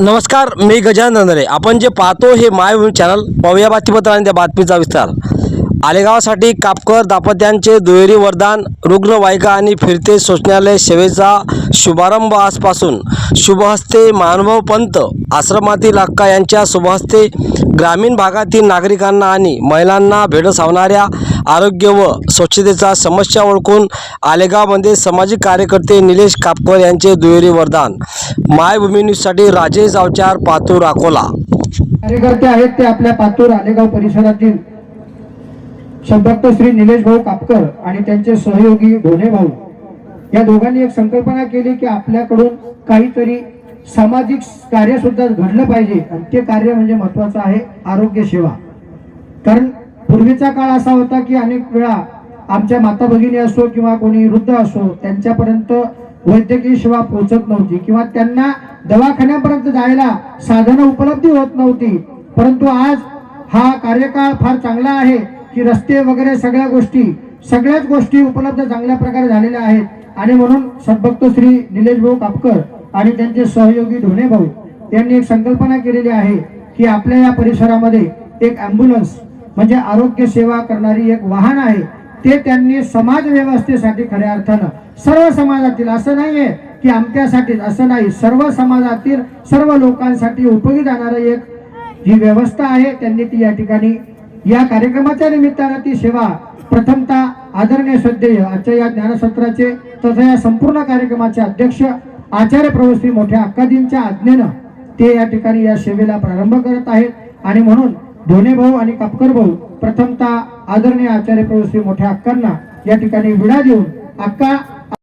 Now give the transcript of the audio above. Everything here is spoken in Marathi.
नमस्कार मी गजानन नंदरे. आपण जे पाहतो हे मायभूमी चॅनल पाहूया बातमीपत्र आणि त्या बातमीचा विस्तार. आलेगावासाठी कापकर दाम्पत्यांचे दुहेरी वरदान रुग्णवाहिका आणि फिरते शोचनालय सेवेचा शुभारंभ आजपासून. शुभहस्ते महानुभाव पंत आश्रमातील अक्का यांच्या शुभहस्ते ग्रामीण भागातील नागरिकांना आणि महिलांना भेडसावणाऱ्या आरोग्य व स्वच्छतेचा समस्या ओळखून आलेगावमध्ये सामाजिक कार्यकर्ते निलेश कापकर यांचे दुहेरी वरदान. मायभूमी न्यूजसाठी राजेश अवचार पातूर अकोला. कार्यकर्ते आहेत ते आपल्या पातूर आलेगाव परिसरातील सद्भक्त श्री निलेश भाऊ कापकर आणि त्यांचे सहयोगी ढोणे भाऊ. या दोघांनी एक संकल्पना केली की आपल्याकडून काहीतरी सामाजिक कार्य सुद्धा घडलं पाहिजे. आणि ते कार्य म्हणजे महत्वाचं आहे आरोग्य सेवा. कारण पूर्वीचा काळ असा होता की अनेक वेळा आमच्या माता भगिनी असो किंवा कोणी वृद्ध असो त्यांच्यापर्यंत वैद्यकीय सेवा पोहोचत नव्हती किंवा त्यांना दवाखान्यापर्यंत जायला साधनं उपलब्ध होत नव्हती. परंतु आज हा कार्यकाळ फार चांगला आहे. की रस्ते वगैरे सगळ्या गोष्टी सगळ्याच गोष्टी उपलब्ध चांगल्या प्रकारे झालेल्या आहेत. आणि म्हणून सद्भक्त श्री निलेश भाऊ कापकर आणि त्यांचे सहयोगी ढोणे भाऊ यांनी एक संकल्पना केलेली आहे की आपल्या या परिसरामध्ये एक ॲम्ब्युलन्स म्हणजे आरोग्य सेवा करणारी एक वाहन आहे. ते त्यांनी समाज व्यवस्थेसाठी खऱ्या अर्थानं सर्व समाजातील असं नाही आहे की आमच्यासाठीच असं नाही. सर्व समाजातील सर्व लोकांसाठी उपयोगी जाणारं एक जी व्यवस्था आहे त्यांनी ती या ठिकाणी या कार्यक्रमाच्या निमित्तानं ती सेवा प्रथमतः आदरणीय श्रद्धेय आजच्या या ज्ञानसत्राचे तथा या संपूर्ण कार्यक्रमाचे अध्यक्ष आचार्य प्रभू मोठ्या अक्कादींच्या आज्ञेनं ते या ठिकाणी या सेवेला प्रारंभ करत आहेत. आणि म्हणून धोने भाऊ आणि कापकर भाऊ प्रथमतः आदरणीय आचार्य प्रवस्ती मोठ्या अक्कांना या ठिकाणी विडा देऊन अक्का